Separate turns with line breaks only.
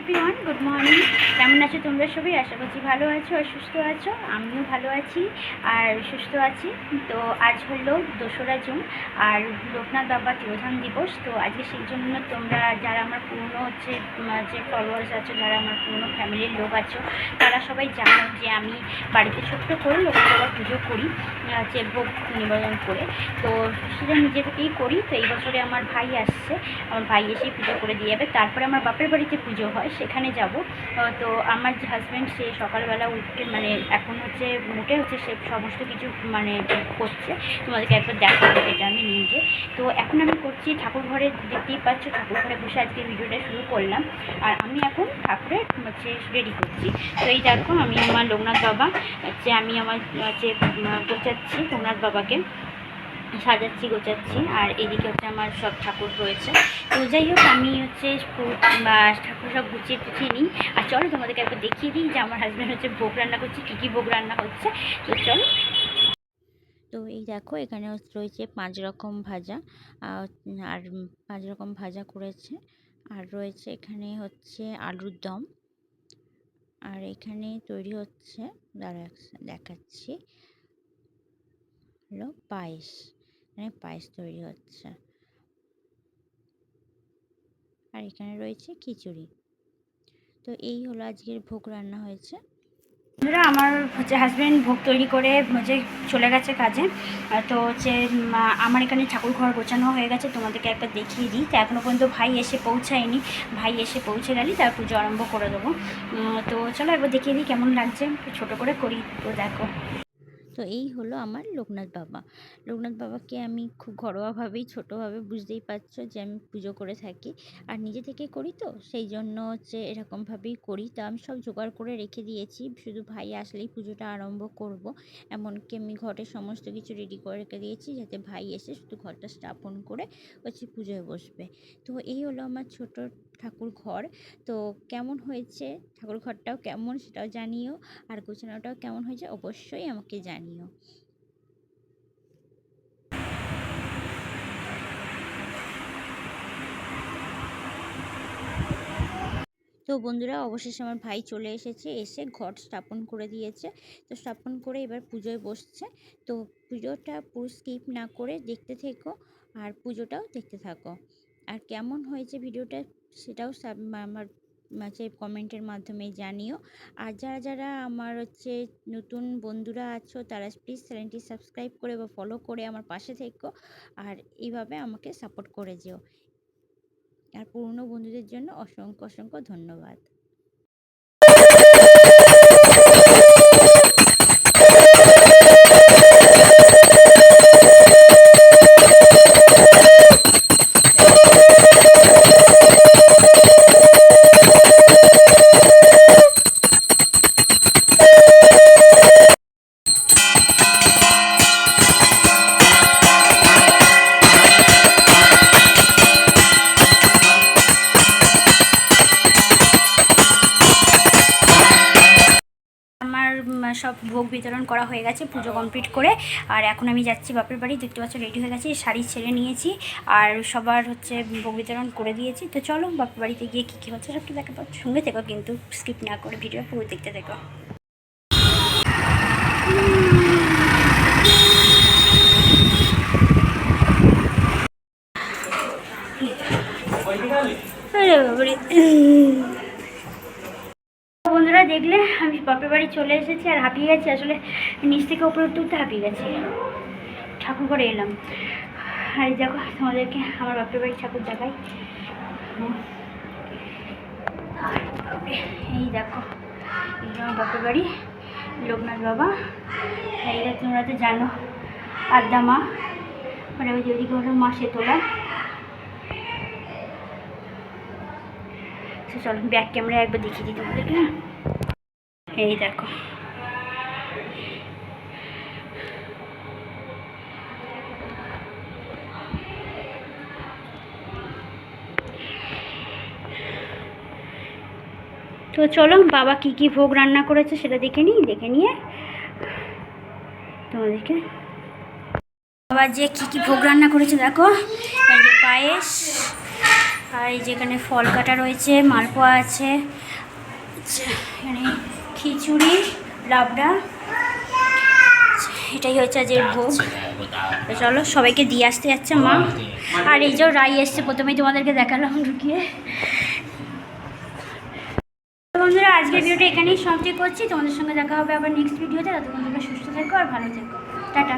Everyone good morning কেমন আছো তোমরা সবাই? আশা করছি ভালো আছো আর সুস্থ আছো। আমিও ভালো আছি আর সুস্থ আছি। তো আজ হলো দোসরা জুন আর লোকনাথ বাবা তিরোধান দিবস। তো আজকে সেই জন্য তোমরা যারা আমার পুরনো হচ্ছে যে ফলোয়ার্স আছো, যারা আমার পুরনো ফ্যামিলির লোক আছো, তারা সবাই জানো যে আমি বাড়িতে ছোট্ট করে লোকনাথ বাবার পুজো করি যে ভোগ নিবেদন করে। তো সেটা নিজে থেকেই করি, তো এই বছরে আমার ভাই আসছে। আমার ভাই এসেই পুজো করে দিয়ে যাবে। তারপরে আমার বাপের বাড়িতে পুজো হয়। সেখানে যাব। তো আমার যে হাজব্যান্ড সে সকালবেলা উঠে মানে এখন হচ্ছে উঠে হচ্ছে সে সমস্ত কিছু মানে করছে। তোমাদেরকে একবার দেখাবো এটা আমি নিজে। তো এখন আমি করছি ঠাকুর ঘরে দেখতেই পাচ্ছ ঠাকুর ঘরে বসে আজকে ভিডিওটা শুরু করলাম। আর আমি এখন ঠাকুরের হচ্ছে রেডি করছি। তো এই দেখো, আমি আমার লোকনাথ বাবা, হচ্ছে আমি আমার, হচ্ছে গোছাচ্ছি লোকনাথ বাবাকে। সাজাচ্ছি, গোছাচ্ছি। আর এদিকে হচ্ছে আমার সব ঠাকুর রয়েছে। তো যাই হোক, আমি হচ্ছে বা ঠাকুর সব গুছিয়ে টুছিয়ে নিই। আর চলো তোমাদেরকে একবার দেখিয়ে দিই যে আমার হাজব্যান্ড হচ্ছে ভোগ রান্না করছে, কী কী ভোগ রান্না হচ্ছে। তো চলো। তো এই দেখো, এখানে রয়েছে পাঁচ রকম ভাজা। আর পাঁচ রকম ভাজা করেছে। আর রয়েছে এখানে হচ্ছে আলুর দম। আর এখানে তৈরি হচ্ছে দাঁড়া দেখাচ্ছি। হলো পায়েস। এখানে পায়েস তৈরি হচ্ছে। আর এখানে রয়েছে খিচুড়ি। তো এই হলো আজকের ভোগ রান্না হয়েছে। বন্ধুরা, আমার হচ্ছে হাজব্যান্ড ভোগ তৈরি করে হচ্ছে চলে গেছে কাজে। তো হচ্ছে আমার এখানে ঠাকুর ঘর গোছানো হয়ে গেছে, তোমাদেরকে একবার দেখিয়ে দিই। তো এখনও পর্যন্ত ভাই এসে পৌঁছায়নি। ভাই এসে পৌঁছে গেলে তার পুজো আরম্ভ করে দেবো। তো চলো একবার দেখিয়ে দিই কেমন লাগছে। ছোট করে করি, তো দেখো। তো এই হলো আমার লোকনাথ বাবা। লোকনাথ বাবাকে আমি খুব ঘরোয়াভাবেই, ছোটোভাবে বুঝতেই পারছ যে আমি পুজো করে থাকি। আর নিজে থেকে করি তো, সেই জন্য হচ্ছে এরকমভাবেই করি। তো আমি সব জোগাড় করে রেখে দিয়েছি, শুধু ভাই আসলেই পুজোটা আরম্ভ করব। এমনকি আমি ঘরের সমস্ত কিছু রেডি করে রেখে দিয়েছি যাতে ভাই এসে শুধু ঘরটা স্থাপন করে হচ্ছে পুজোয় বসবে। তো এই হলো আমার ছোট ঠাকুর ঘর। তো কেমন হয়েছে? ঠাকুর ঘরটাও কেমন সেটাও জানিও। আর গোছানোটাও কেমন হয়েছে? অবশ্যই আমাকে জানিও তো বন্ধুরা, অবশেষে আমার ভাই চলে এসেছে, এসে ঘট স্থাপন করে দিয়েছে। তো স্থাপন করে এবার পুজোয় বসছে। তো পুজোটা পুরো স্কিপ না করে দেখতে থেকো আর পুজোটাও দেখতে থাকো। আর কেমন হয়েছে ভিডিওটা, সেটাও আমার হচ্ছে কমেন্টের মাধ্যমে জানিও। আর যারা যারা আমার হচ্ছে নতুন বন্ধুরা আছো, তারা প্লিজ চ্যানেলটি সাবস্ক্রাইব করে বা ফলো করে আমার পাশে থেকো। আর এইভাবে আমাকে সাপোর্ট করে যেও। আর পুরনো বন্ধুদের জন্য অসংখ্য অসংখ্য ধন্যবাদ। সব ভোগ বিতরণ করা হয়ে গেছে, পুজো কমপ্লিট করে। আর এখন আমি যাচ্ছি বাপের বাড়ি, দেখতে পাচ্ছ রেডি হয়ে গেছি, শাড়ি ছেড়ে নিয়েছি। আর সবার হচ্ছে ভোগ বিতরণ করে দিয়েছি। তো চলো বাপের বাড়িতে গিয়ে কী কী হচ্ছে সবটা দেখা পাচ্ছ সঙ্গে থেকো, কিন্তু স্কিপ না করে ভিডিও পুরো দেখতে থেকো। আরে বাবারে। বন্ধুরা দেখলে আমি বাপের বাড়ি চলে এসেছি আর হাঁপিয়ে গেছি। আসলে নিচ থেকে উপরে উঠতে হাঁপিয়ে গেছি। ঠাকুর করে এলাম। আর দেখো, তোমাদেরকে আমার বাপের বাড়ি ঠাকুর দেখাই। এই দেখো, এই আমার বাপের বাড়ি, লোকনাথ বাবা। এই যে তোমরা তো জানো আদ্যা মা। মানে ওই যদি ওইদিকে হলো মা তোলা চলো, ব্যাক ক্যামেরা একবার দেখিয়ে দিই তোমাদেরকে হ্যাঁ? এই দেখো। তো চলো বাবা কি কি ভোগ রান্না করেছে সেটা দেখে নিই দেখে নিয়ে তোমাদেরকে বাবা যে কি কি ভোগ রান্না করেছে দেখো। এই যে পায়েস আর এই যেখানে ফল কাটা রয়েছে মালপোয়া আছে আচ্ছা, এখানে খিচুড়ি লাবড়া এটাই হচ্ছে আজের ভোগ। চলো, সবাইকে দিয়ে আসতে যাচ্ছে মা। আর এই যে রাই এসছে, প্রথমেই তোমাদেরকে দেখালাম ঢুকিয়ে। বন্ধুরা, আজকের ভিডিওটা এখানেই সমাপ্তি করছি। তোমাদের সঙ্গে দেখা হবে আবার নেক্সট ভিডিওতে তাতে বন্ধুরা সুস্থ থেকো আর ভালো থেকো। টাটা।